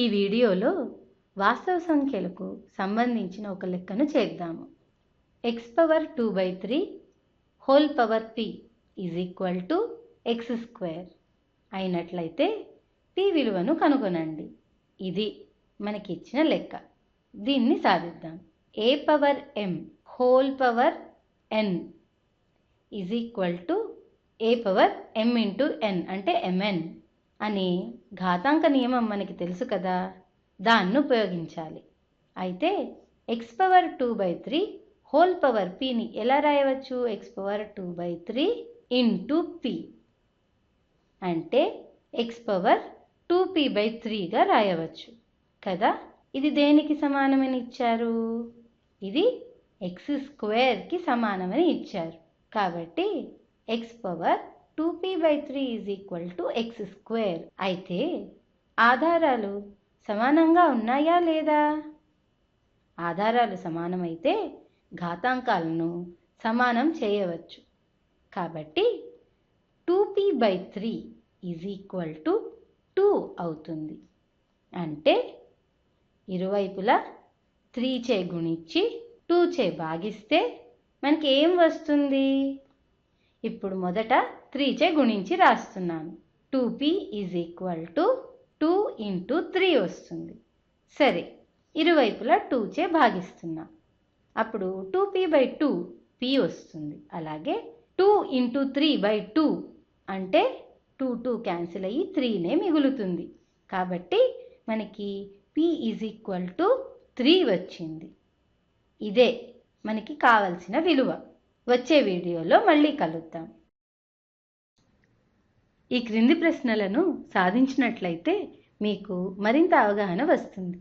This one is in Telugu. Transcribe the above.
ఈ వీడియోలో వాస్తవ సంఖ్యలకు సంబంధించిన ఒక లెక్కను చేద్దాము. X power two by three whole power p is equal to x square అయినట్లయితే పి విలువను కనుగొనండి. ఇది మనకి ఇచ్చిన లెక్క. దీన్ని సాధిద్దాం. A power m whole power n is equal to a power m into n అంటే ఎంఎన్ అని ఘాతాంక నియమం మనకి తెలుసు కదా దాన్ని ఉపయోగించాలి. అయితే x power two by three whole power పిని ఎలా రాయవచ్చు? X power two by three into p అంటే x power two p by త్రీగా రాయవచ్చు. కదా? ఇది దేనికి సమానమని ఇచ్చారు? ఇది ఎక్స్ స్క్వేర్కి సమానమని ఇచ్చారు. కాబట్టి x power two p by three is equal to x square అయితే ఆధారాలు సమానంగా ఉన్నాయా లేదా? ఆధారాలు సమానమైతే ఘాతాంకాలను సమానం చేయవచ్చు. కాబట్టి two p by three is equal to two అవుతుంది. అంటే ఇరువైపులా త్రీ చే గుణించి టూ చే భాగిస్తే మనకి ఏం వస్తుంది? ఇప్పుడు మొదట త్రీచే గుణించి రాస్తున్నాను. Two p is equal to two into three వస్తుంది. సరే ఇరువైపులా టూచే భాగిస్తున్నా. అప్పుడు two p by two p వస్తుంది. అలాగే two into three by two అంటే టూ టూ క్యాన్సిల్ అయ్యి త్రీనే మిగులుతుంది. కాబట్టి మనకి p is equal to three వచ్చింది. ఇదే మనకి కావలసిన విలువ. వచ్చే వీడియోలో మళ్ళీ కలుద్దాం. ఈ క్రింది ప్రశ్నలను సాధించినట్లయితే మీకు మరింత అవగాహన వస్తుంది.